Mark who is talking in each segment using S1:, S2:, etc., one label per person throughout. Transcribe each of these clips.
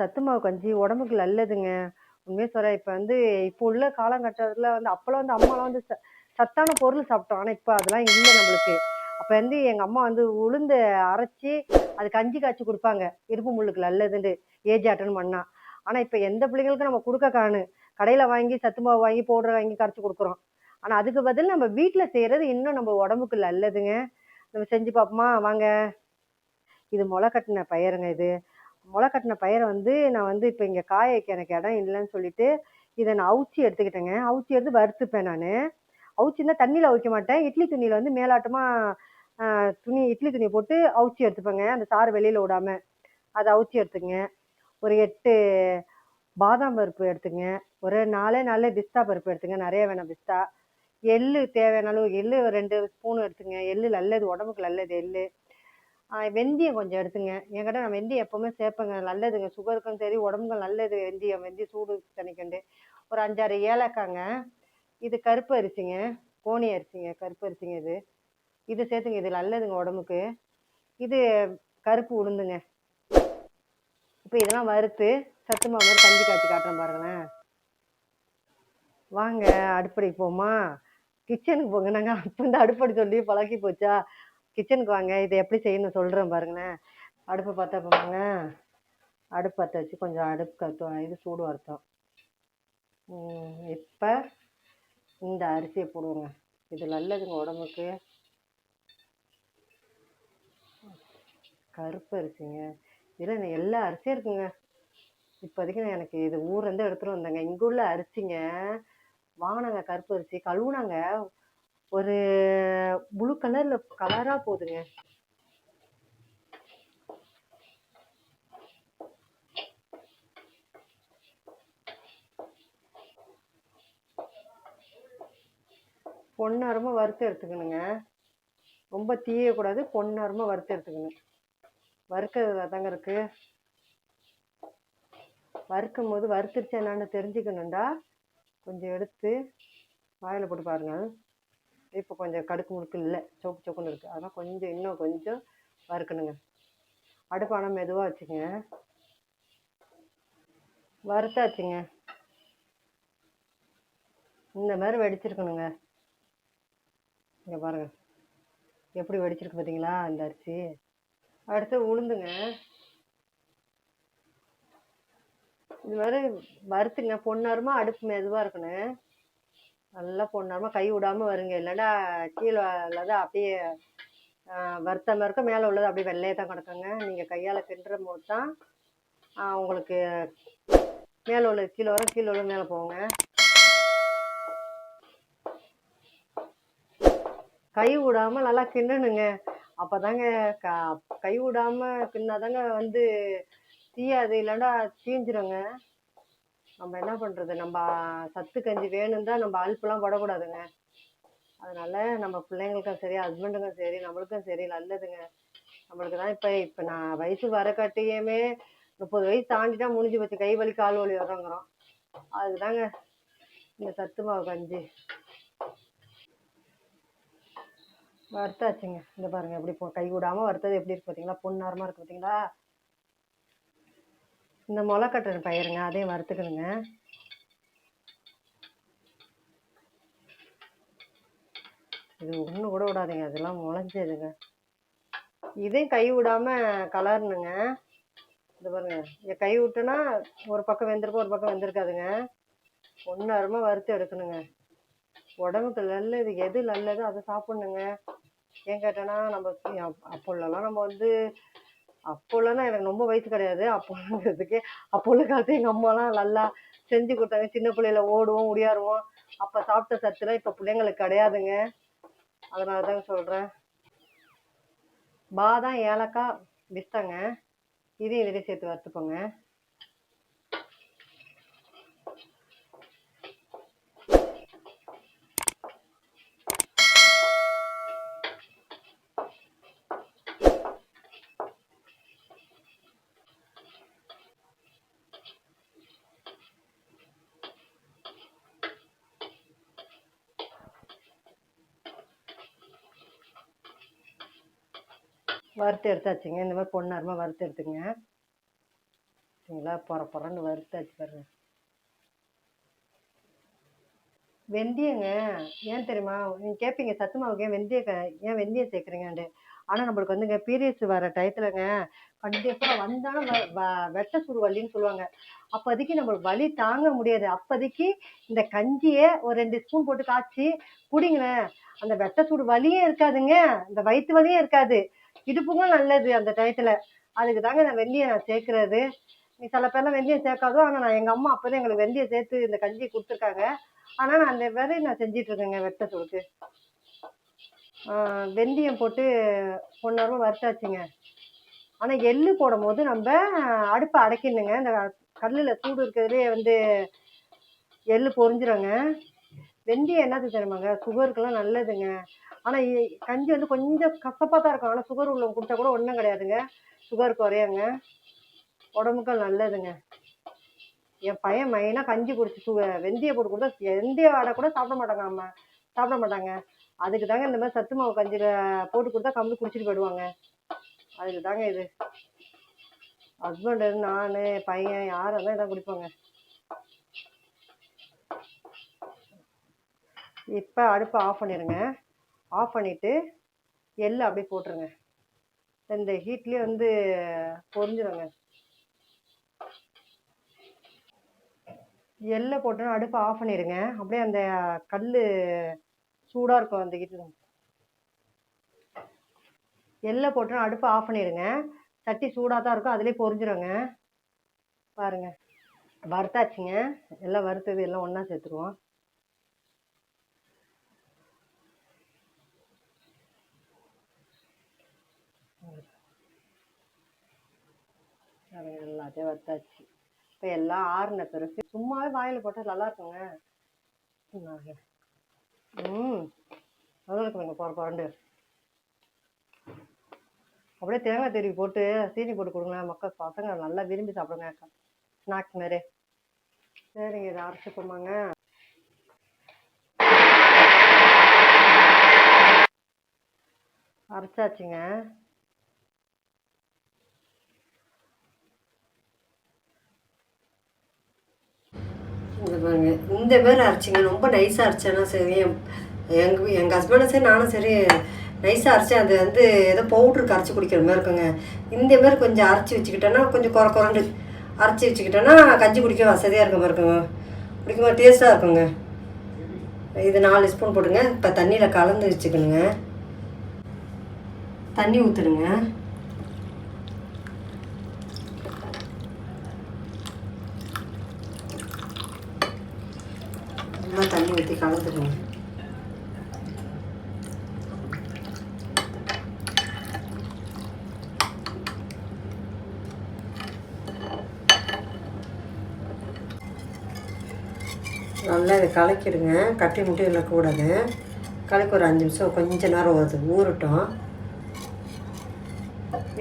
S1: சத்து மாவு கஞ்சி உடம்புக்கு நல்லதுங்க. உண்மையை சொல்கிறேன் இப்போ வந்து இப்போ உள்ள காலகட்டத்தில் வந்து அப்போல்லாம் வந்து அம்மாலாம் வந்து ச சத்தான பொருள் சாப்பிட்டோம். ஆனால் இப்போ அதெல்லாம் இல்லை நம்மளுக்கு. அப்போ வந்து எங்கள் அம்மா வந்து உளுந்து அரைச்சி அது கஞ்சி காய்ச்சி கொடுப்பாங்க. இருப்பு முள்ளுக்கு நல்லதுண்டு. ஏஜ் அட்டன் பண்ணா. ஆனால் இப்போ எந்த பிள்ளைங்களுக்கும் நம்ம கொடுக்க காணு. கடையில் வாங்கி சத்து மாவு வாங்கி பவுடர் வாங்கி கரைச்சி கொடுக்குறோம். ஆனால் அதுக்கு பதில் நம்ம வீட்டில் செய்கிறது இன்னும் நம்ம உடம்புக்கு நல்லதுங்க. நம்ம செஞ்சு பார்ப்போமா வாங்க. இது முளை கட்டின பயிருங்க இது. முளை கட்டின பயிரை வந்து நான் வந்து இப்போ இங்கே காய வைக்க எனக்கு இடம் இல்லைன்னு சொல்லிட்டு இதை நான் அவுச்சி எடுத்துக்கிட்டேங்க. அவுச்சி எடுத்து வறுத்துப்பேன் நான். அவுச்சின்னா தண்ணியில் அவிக்க மாட்டேன். இட்லி துணியில் வந்து மேலாட்டமாக துணி இட்லி துணியை போட்டு அவுச்சி எடுத்துப்பேங்க. அந்த சாறு வெளியில் விடாமல் அதை அவுச்சி எடுத்துங்க ஒரு எட்டு பாதாம் பருப்பு எடுத்துங்க ஒரு நாலே நாலு பிஸ்தா பருப்பு எடுத்துங்க. நிறைய வேணாம் பிஸ்தா. எள்ளு தேவையான அளவு எள்ளு ஒரு ரெண்டு ஸ்பூன் எடுத்துங்க எள்ளு நல்லது உடம்புக்கு நல்லது எள்ளு. வெந்தயம் கொஞ்சம் எடுத்துங்க. என்கிட்ட நான் வெந்தயம் எப்பவுமே சேர்ப்பேங்க. நல்லதுங்க. சுகருக்கும் சரி உடம்புக்கும் நல்லது வெந்தயம். வெந்தயம் சூடு தணிக்கண்டு ஒரு அஞ்சாறு ஏலக்காங்க. இது கருப்பு அரிசிங்க. கோணி அரிசிங்க. கருப்பு அரிசிங்க இது. இது சேர்த்துங்க. இது நல்லதுங்க உடம்புக்கு. இது கருப்பு உளுந்துங்க. இப்போ இதெல்லாம் வறுத்து சத்து மாவு கஞ்சி காய்ச்சி காட்டுறேன் பாருங்களேன். வாங்க அடுப்படைக்கு போமா கிச்சனுக்கு போங்க. நாங்கள் அப்போ வந்து அடுப்படை சொல்லி பழகி போச்சா? கிச்சனுக்கு வாங்க இதை எப்படி செய்யணும் சொல்கிறேன் பாருங்களேன். அடுப்பை பார்த்தா போங்க அடுப்பு பற்ற வச்சு கொஞ்சம் அடுப்பு கத்து இது சூடு வருத்தம். இப்போ இந்த அரிசியை போடுவோங்க. இது நல்லதுங்க உடம்புக்கு. கருப்பு அரிசிங்க. இதில் எல்லா அரிசியும் இருக்குங்க. இப்போதைக்கு நான் எனக்கு இது ஊர்லேருந்து எடுத்துகிட்டு வந்தேங்க. இங்கே உள்ள அரிசிங்க. வாங்கினாங்க கருப்பு அரிசி. கழுவுனாங்க. ஒரு ப்ளூ கலர்ல கலரா போகுதுங்க பொன்னரமா வறுத்து எடுத்துக்கணுங்க. ரொம்ப தீயக்கூடாது பொன்னரமா வறுத்து எடுத்துக்கணும். வறுக்கிறதுல தாங்க இருக்கு. வறுக்கும் போது வறுத்துருச்சு என்னன்னு தெரிஞ்சுக்கணுண்டா கொஞ்சம் எடுத்து வாயில் போட்டு பாருங்கள் இப்போ கொஞ்சம் கடுக்கு முடுக்கு இல்லை. சோப்பு சொக்குன்னு இருக்குது அதெல்லாம் கொஞ்சம் இன்னும் கொஞ்சம் வறுக்கணுங்க. அடுப்பு ஆனால் மெதுவாக வச்சுங்க வறுத்தாச்சுங்க. இந்த மாதிரி வெடிச்சிருக்கணுங்க. இங்கே பாருங்க. எப்படி வெடிச்சிருக்கு பார்த்தீங்களா இந்த அரிசி. அடுத்து உளுந்துங்க. இது மாதிரி வறுத்துங்க. பொன்னரமா அடுப்பு மெதுவாக இருக்கணும். நல்லா பொண்ணாம கை விடாம வருங்க. இல்லைன்னா கீழே உள்ளது அப்படியே வருத்தமாக வறுத்த இருக்கும். மேலே உள்ளது அப்படியே வெள்ளையே தான் கிடக்குங்க. நீங்கள் கையால் கிண்டுற போது தான் உங்களுக்கு மேலே உள்ளது கீழே வரும் கீழே உள்ளது மேலே போங்க கை விடாம நல்லா கிண்டணுங்க. அப்போதாங்க க கை விடாம கிண்ணாதாங்க வந்து தீயாது. இல்லைன்னா தீஞ்சிருங்க. நம்ம என்ன பண்றது? நம்ம சத்து கஞ்சி வேணும் தான் நம்ம அழுப்புலாம் படக்கூடாதுங்க. அதனால நம்ம பிள்ளைங்களுக்கும் சரி ஹஸ்பண்டுக்கும் சரி நம்மளுக்கும் சரி நல்லதுங்க. நம்மளுக்கு தான் இப்போ இப்போ நான் வயசு வரக்காட்டியுமே முப்பது வயசு தாண்டிட்டா முடிஞ்சு போச்சு கை வலி கால் வலி வரங்குறோம் அதுதாங்க இந்த சத்து மாவு கஞ்சி. வறுத்தாச்சுங்க. இந்த பாருங்க எப்படி போ கை விடாம வறுத்தது எப்படி இருக்கு பார்த்தீங்களா பொன்னாரமா இருக்கு பார்த்தீங்களா இந்த முளை கட்டுற பயிருங்க அதையும் வறுத்துக்கணுங்க. இது ஒன்று கூட விடாதீங்க அதெல்லாம் முளைஞ்சதுங்க. இதையும் கை விடாம கலரணுங்க. இது பாருங்க இதை கை விட்டோன்னா ஒரு பக்கம் வெந்திருக்கும் ஒரு பக்கம் வெந்திருக்காதுங்க. ஒன்று அருமை வறுத்து எடுக்கணுங்க. உடம்புக்கு நல்லது எது நல்லதோ அதை சாப்பிடணுங்க. ஏன் கேட்டேன்னா நம்ம அப்போல்லாம் நம்ம வந்து அப்போல்லாம் எனக்கு ரொம்ப வயசு கிடையாது. அப்போங்கிறதுக்கு அப்போ உள்ள காலத்து எங்கள் அம்மாலாம் நல்லா செஞ்சு கொடுத்தாங்க. சின்ன பிள்ளையில ஓடுவோம் உடையாருவோம். அப்போ சாப்பிட்ட சத்துலாம் இப்போ பிள்ளைங்களுக்கு கிடையாதுங்க. அதனால தாங்க சொல்கிறேன் பாதாம் ஏலக்காய் பிஸ்தாங்க. இதையும் இதிலே சேர்த்து வறுத்துப்போங்க வறுத்து எடுத்தாச்சுங்க. இந்த மாதிரி பொன்னரமாக வறுத்து எடுத்துங்க சரிங்களா? பொற பொறன்னு வறுத்தாச்சு பாருங்க. வெந்தயங்க ஏன் தெரியுமா? நீங்கள் கேட்பீங்க சத்துமாவுக்கு ஏன் வெந்தய ஏன் வெந்தயம் சேர்க்குறீங்கன்ட்டு. ஆனால் நம்மளுக்கு வந்துங்க பீரியட்ஸ் வர டயத்துலங்க கண்டிப்பாக வந்தாலும் வெட்ட சுடு வலின்னு சொல்லுவாங்க. அப்போதைக்கு நம்மளுக்கு வலி தாங்க முடியாது. அப்போதைக்கு இந்த கஞ்சியை ஒரு ரெண்டு ஸ்பூன் போட்டு காய்ச்சி குடிங்களேன். அந்த வெட்ட சூடு வலியே இருக்காதுங்க. இந்த வயிற்று வலியே இருக்காது. இடுப்புக்கும் நல்லது அந்த டயத்துல அதுக்கு தாங்க நான் வெந்தயம் நான் சேர்க்கறது. நீ சில பேர்லாம் வெந்தயம் சேர்க்காதோ. ஆனா நான் எங்க அம்மா அப்பதான் எங்களுக்கு வெள்ளியை சேர்த்து இந்த கஞ்சி கொடுத்துருக்காங்க. ஆனா நான் அந்த வேலையை நான் செஞ்சிட்டு இருக்கேங்க வெட்ட ஆஹ் வெந்தயம் போட்டு பொன்னரமா வறுத்தாச்சுங்க. ஆனா எள்ளு போடும் போது நம்ம அடுப்பை அடைக்கணுங்க. இந்த கல்லுல சூடு இருக்கிறதுலே வந்து எள்ளு பொறிஞ்சிடுங்க வெந்தயம் என்னது தெரியுமாங்க? சுகருக்கெல்லாம் நல்லதுங்க. ஆனா கஞ்சி வந்து கொஞ்சம் கசப்பா தான் இருக்கும். ஆனா சுகர் உள்ளவங்க குடிச்சா கூட ஒண்ணும் கிடையாதுங்க. சுகர் குறையாங்க. உடம்புக்கு நல்லதுங்க. என் பையன் மெயினாக கஞ்சி குடிச்சு சு வெந்தயம் போட்டு கொடுத்தா வெந்தய வடை கூட சாப்பிட மாட்டாங்க அம்மா. சாப்பிட மாட்டாங்க. அதுக்கு தாங்க இந்த மாதிரி சத்து மாவு கஞ்சியில் போட்டு கொடுத்தா கம்பு குடிச்சிட்டு போயிடுவாங்க. அதுக்கு தாங்க இது. ஹஸ்பண்டு நான் பையன் யாரும் இருந்தால் இதான் குடிப்பாங்க. இப்போ அடுப்பை ஆஃப் பண்ணிடுங்க. ஆஃப் பண்ணிட்டு எள்ளு அப்படியே போட்டுருங்க. இந்த ஹீட்லேயே வந்து பொரிஞ்சிருங்க. எள்ளை போட்டோன்னா அடுப்பை ஆஃப் பண்ணிடுங்க அப்படியே அந்த கல் சூடாக இருக்கும் அந்த இது எள்ளை போட்டோன்னா அடுப்பை ஆஃப் பண்ணிடுங்க சட்டி சூடாக தான் இருக்கும் அதுலேயே பொரிஞ்சிருங்க. பாருங்க. வறுத்தாச்சுங்க. எல்லாம் வறுத்தது எல்லாம் ஒன்றா சேர்த்துருவோம். பாருங்க எல்லாத்தையும் வத்தாச்சு இப்போ எல்லாம் ஆறுன பிறகு சும்மாவே வாயில் போட்டால் நல்லா இருக்குங்க. ம். நல்லா இருக்குங்க போகிற பரண்டு அப்படியே தேங்காய் திருவி போட்டு சீனி போட்டு கொடுங்க. மக்கள் பசங்க நல்லா விரும்பி சாப்பிடுங்க. ஸ்நாக்ஸ் மாரி சரிங்க இதை அரைச்சிக்கோமாங்க அரைச்சாச்சுங்க. இது இந்த மாதிரி அரைச்சிங்க. ரொம்ப நைஸாக அரைச்சேன்னா சரி எங்கள் எங்கள் ஹஸ்பண்டும் சரி நானும் சரி நைஸாக அரைச்சேன் அது வந்து ஏதோ பவுட்ருக்கு அரைச்சி குடிக்கிற மாதிரி இருக்குங்க. இந்த மாதிரி கொஞ்சம் அரைச்சி வச்சுக்கிட்டோன்னா கொஞ்சம் குறை குறண்டு அரைச்சி வச்சுக்கிட்டோன்னா கஞ்சி குடிக்க வசதியாக இருக்க மாதிரி இருக்குங்க. குடிக்கும்போது டேஸ்ட்டாக இருக்குங்க. இது நாலு ஸ்பூன் போட்டுங்க. இப்போ தண்ணியில் கலந்து வச்சுக்கணுங்க. தண்ணி ஊற்றுடுங்க நல்லா தண்ணி ஊற்றி கலந்துடுங்க நல்லா இதை கலக்கிடுங்க. கட்டி முட்டி இருக்கக்கூடாது கலக்கி ஒரு அஞ்சு நிமிஷம் கொஞ்ச நேரம் வருது ஊறட்டும்.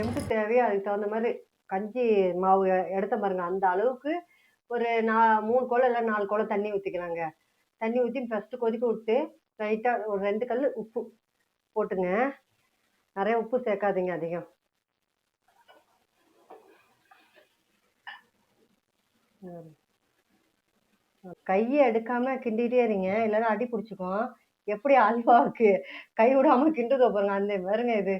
S1: எம்க்கு தேவையோ அதுக்கு தகுந்த மாதிரி கஞ்சி மாவு எடுத்த பாருங்க. அந்த அளவுக்கு ஒரு நா மூணு குளம் இல்லை நாலு குளம் தண்ணி ஊற்றிக்கலாங்க தண்ணி ஊற்றி ஃபஸ்ட்டு கொதிக்க விட்டு லைட்டாக ஒரு ரெண்டு கல் உப்பு போட்டுங்க. நிறைய உப்பு சேர்க்காதீங்க அதிகம். ம். கையை எடுக்காம கிண்டிகிட்டே இருங்க. இல்லைன்னா அடி பிடிச்சிக்கும். எப்படி அல்வாவுக்கு கை விடாம கிண்டுதோ பாருங்க. அந்த பாருங்க இது.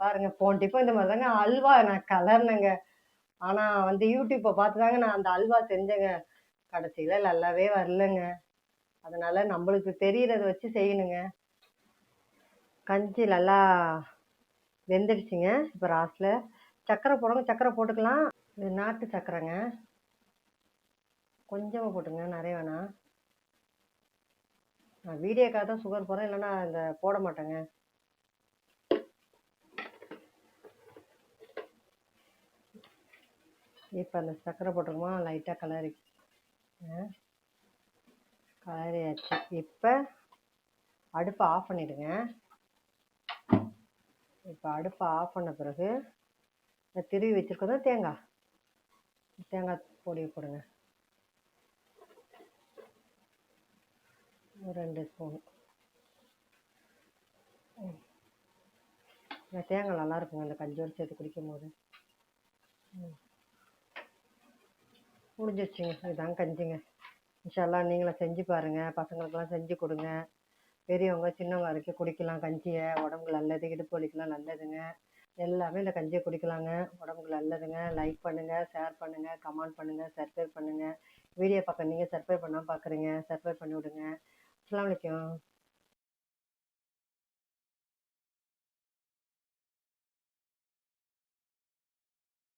S1: பாருங்க போன டிப்போ இந்த மாதிரி தாங்க அல்வா நான் கலர்னேங்க. ஆனா வந்து யூடியூப்பை பார்த்து தாங்க நான் அந்த அல்வா செஞ்சேங்க. கடைசியில நல்லாவே வரலங்க. அதனால நம்மளுக்கு தெரியறத வச்சு செய்யணுங்க. கஞ்சி நல்லா வெந்துடுச்சுங்க. இப்போ லாஸ்ட்ல சக்கரை போடுங்க சக்கரை போட்டுக்கலாம். இது நாட்டு சக்கரைங்க. கொஞ்சமாக போட்டுங்க நிறைய வேணாம். நான் வீடியோக்காக தான் சுகர் போடுறேன் இல்லைன்னா இந்த போட மாட்டேங்க. இப்போ அந்த சக்கரை போட்டுருமா லைட்டாக கலரி கலரியாச்சு இப்போ அடுப்பை ஆஃப் பண்ணிவிடுங்க இப்போ அடுப்பை ஆஃப் பண்ண பிறகு இந்த திருவி வச்சுருக்கோம் தேங்காய். தேங்காய் பொடியை போடுங்க. ஒரு ரெண்டு ஸ்பூன் இந்த தேங்காய் நல்லா இருக்குங்க இந்த கஞ்சியோடு சேர்த்து குடிக்கும் போது ம். முடிஞ்சிருச்சுங்க. இதுதாங்க கஞ்சிங்க. இன்ஷால்லாம் நீங்களும் செஞ்சு பாருங்கள் பசங்களுக்கெல்லாம் செஞ்சு கொடுங்க. பெரியவங்க சின்னவங்க வரைக்கும் குடிக்கலாம். கஞ்சியை உடம்புக்கு நல்லது இடுப்பு வலிக்கெலாம் நல்லதுங்க. எல்லாமே இந்த கஞ்சியை குடிக்கலாங்க. உடம்புக்கு நல்லதுங்க. லைக் பண்ணுங்கள் ஷேர் பண்ணுங்கள் கமெண்ட் பண்ணுங்கள் சப்ஸ்கிரைப் பண்ணுங்கள் வீடியோ பார்க்க நீங்கள் சப்ஸ்கிரைப் பண்ணாமல் பார்க்குறீங்க சப்ஸ்கிரைப் பண்ணி விடுங்க. 是那么讲。